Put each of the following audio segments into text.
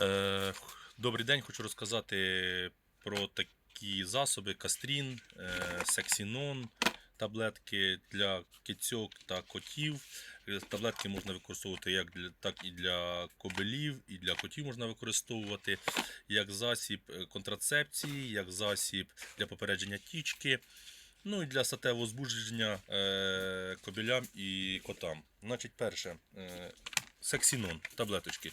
Е, Добрий день, хочу розказати про такі засоби: Кастрін, е, Сексінон, таблетки для кицьок та котів. Е, Таблетки можна використовувати як для, так і для кобилів, і для котів можна використовувати як засіб контрацепції, як засіб для попередження тічки. Ну і для статевого збудження е, кобилям і котам. Значить, перше, е, сексінон, таблеточки.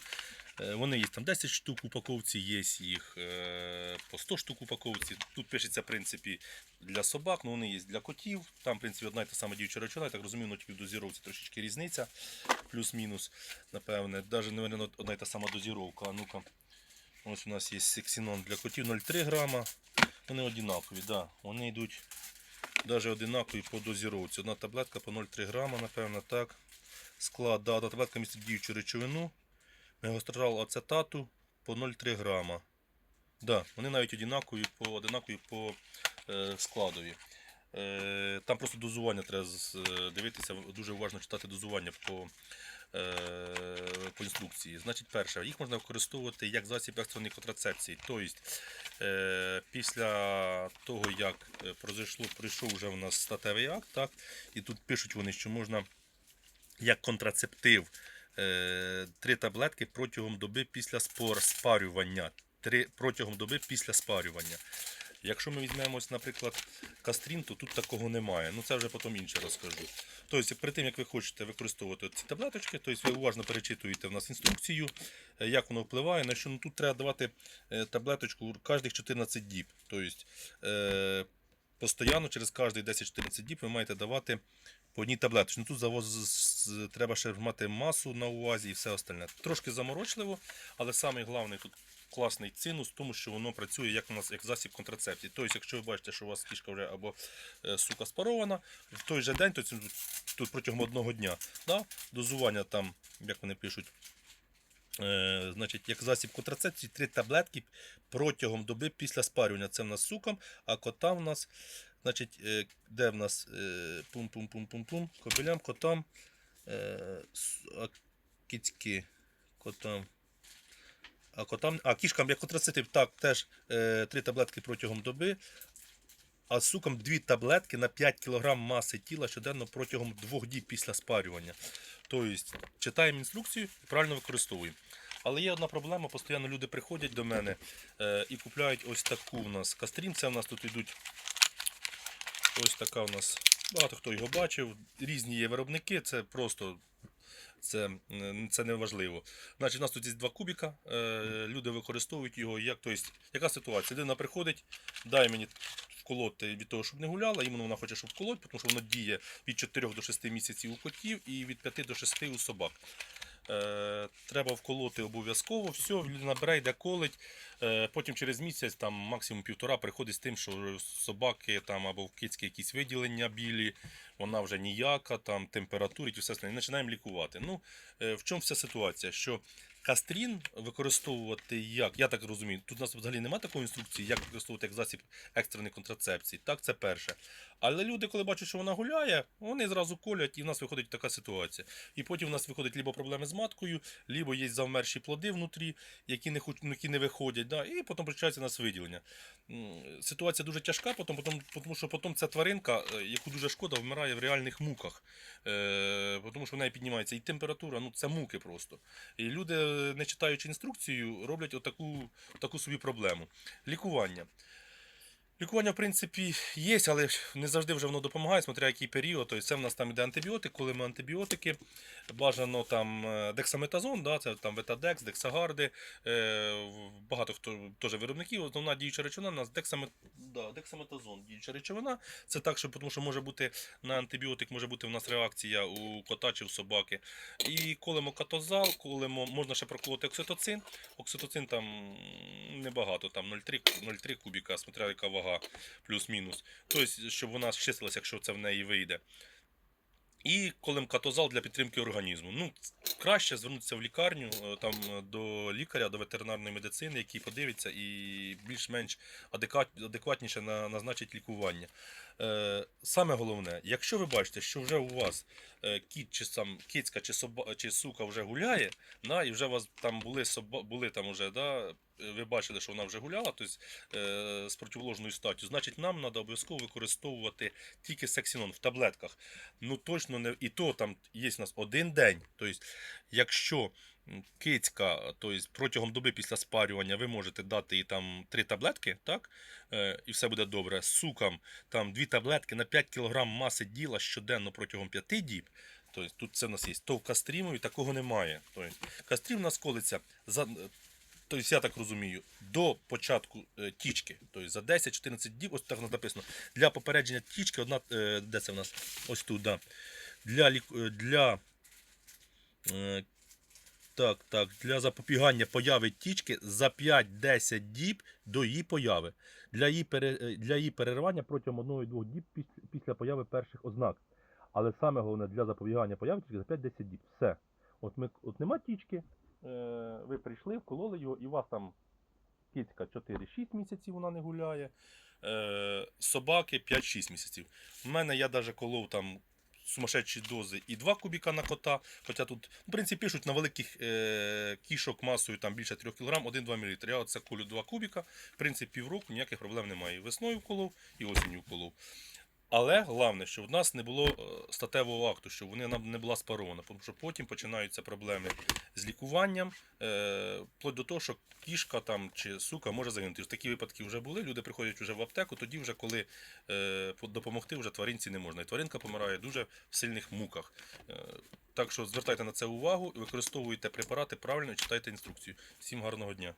Е, Вони є там 10 штук упаковці, є їх е, по 100 штук упаковці. Тут пишеться, в принципі, для собак, але вони є для котів. Там, в принципі, одна і та сама діюча речовина, я так розумію, ну, тільки в дозіровці трошечки різниця, плюс-мінус, напевне. Навіть, мабуть, одна і та сама дозіровка. А ну-ка. Ось у нас є сексінон для котів 0,3 грама. Вони однакові, да. вони йдуть навіть однакові по дозіровці. Одна таблетка по 0,3 грама, напевно, так. Склад, да, одна таблетка містить діючу речовину. Мегострал ацетату по 0,3 грама. Да, вони навіть однакові по, однакові по е, складові. Е, там просто дозування треба е, дивитися, дуже уважно читати дозування по, е, по інструкції. Значить, перше, їх можна використовувати як засіб екстреної контрацепції. Тобто, е, після того, як е, произошло, прийшов вже в нас статевий акт, так, і тут пишуть вони, що можна як контрацептив е, три таблетки протягом доби після спарювання. Три, протягом доби після спарювання. Якщо ми візьмемо, наприклад, кастрін, то тут такого немає. Ну це вже потім інше розкажу. Тобто, перед тим як ви хочете використовувати ці таблеточки, тобто ви уважно перечитуєте в нас інструкцію, е, як воно впливає, на що ну, тут треба давати е, таблеточку кожних 14 діб. Тобто, постійно через кожні 10-14 діб ви маєте давати по одній таблеточці. Ну, тут завоз треба ще мати масу на увазі і все остальне. Трошки заморочливо, але самий головний тут класний цинус тому, що воно працює як у нас як засіб контрацепції. Тобто, якщо ви бачите, що у вас кішка вже або е, сука спарована, в той же день, то тут протягом одного дня, да, дозування там, як вони пишуть, Е, значить, як засіб контрацепції, три таблетки протягом доби після спарювання. Це в нас сукам, а кота в нас, значить, е, де в нас е, пум-пум-пум-пум-пум, кобилям, котам, е, котам. А котам, а кішкам як контрацептив, так, теж е, три таблетки протягом доби. А сукам дві таблетки на 5 кг маси тіла щоденно протягом двох діб після спарювання. Тобто читаємо інструкцію і правильно використовуємо. Але є одна проблема, постійно люди приходять до мене е, і купляють ось таку у нас кастрін. Це у нас тут йдуть ось така у нас. Багато хто його бачив. Різні є виробники, це просто це, це не важливо. Значить, у нас тут є два кубіка. Е, люди використовують його. Як, тобто, яка ситуація? Людина приходить, дай мені вколоти від того, щоб не гуляла, іменно вона хоче, щоб вколоть, тому що воно діє від 4 до 6 місяців у котів і від 5 до 6 у собак. Е, треба вколоти обов'язково, все, людина бере, йде колить. Е, потім через місяць, там максимум півтора, приходить з тим, що собаки там або в кицьки якісь виділення білі, вона вже ніяка, там температури і все остальне. Починаємо лікувати. Ну, е, в чому вся ситуація? Що кастрін використовувати як, я так розумію, тут у нас взагалі немає такої інструкції, як використовувати як засіб екстреної контрацепції. Так, це перше. Але люди, коли бачать, що вона гуляє, вони зразу колять, і в нас виходить така ситуація. І потім у нас виходить либо проблеми з маткою, либо є завмерші плоди внутрі, які не хоч, ну, які не виходять, да, і потім починається у нас виділення. Ситуація дуже тяжка, потім, потім, тому що потім ця тваринка, е, яку дуже шкода, вмирає в реальних муках. Е, тому що в неї піднімається і температура, ну це муки просто. І люди, не читаючи інструкцію, роблять отаку, таку собі проблему. Лікування. Лікування, в принципі, є, але не завжди вже воно допомагає, смотря який період. Тобто це в нас там іде антибіотик, коли ми антибіотики, бажано там е, дексаметазон, да, це там ветадекс, дексагарди, е, багато хто теж виробників. Основна діюча речовина у нас дексамет, да, дексаметазон. Діюча речовина. Це так, що, тому що може бути на антибіотик, може бути у нас реакція у кота чи в собаки. І колемо катозал, колемо, можна ще проколоти окситоцин. Окситоцин там небагато, там 0,3 0,3 кубіка, смотря яка вага, плюс-мінус. Тобто, щоб вона щислилася, якщо це в неї вийде. І колемкатозал для підтримки організму. Ну, краще звернутися в лікарню, е, там е, до лікаря, до ветеринарної медицини, який подивиться і більш-менш адекват- адекватніше на- назначить лікування. Е, Саме головне, якщо ви бачите, що вже у вас е, кіт чи сам кицька чи соба чи сука вже гуляє, на, і вже у вас там були соба, були там уже, да, е, ви бачили, що вона вже гуляла, тобто е, з противоложною статтю, значить нам треба обов'язково використовувати тільки сексінон в таблетках. Ну точно не і то там є у нас один день. Тобто, якщо кицька, тобто протягом доби після спарювання ви можете дати їй там три таблетки, так? Е, і все буде добре. Сукам там дві таблетки на 5 кг маси діла щоденно протягом 5 діб. Тобто тут це в нас є. То в кастрімові такого немає. Тобто, кастрім у нас колиться за. Тобто, я так розумію, до початку е, тічки, тобто за 10-14 діб, ось так написано, для попередження тічки, одна, е, де це в нас? Ось тут, да. Для, для, так, так, для запобігання появи тічки за 5-10 діб до її появи. Для її, е, для її переривання протягом 1-2 діб після появи перших ознак. Але саме головне для запобігання появи тічки за 5-10 діб. Все. От, ми, от нема тічки, е, ви прийшли, вкололи його, і у вас там кицька 4-6 місяців вона не гуляє, е, собаки 5-6 місяців. У мене я навіть колов там сумасшедші дози і 2 кубіка на кота. Хоча тут, в принципі, пишуть на великих е, кішок масою там більше 3 кг, 1-2 мл. Я оце колю 2 кубіка. В принципі, півроку ніяких проблем немає. Весною вколов, і осінню вколов. Але головне, щоб в нас не було е, статевого акту, щоб вони нам не була спарована, тому що потім починаються проблеми з лікуванням, е, вплоть до того, що кішка там чи сука може загинути. Такі випадки вже були. Люди приходять вже в аптеку, тоді вже коли е, допомогти вже тваринці не можна. І тваринка помирає дуже в сильних муках. Так що звертайте на це увагу використовуйте препарати правильно читайте інструкцію. Всім гарного дня.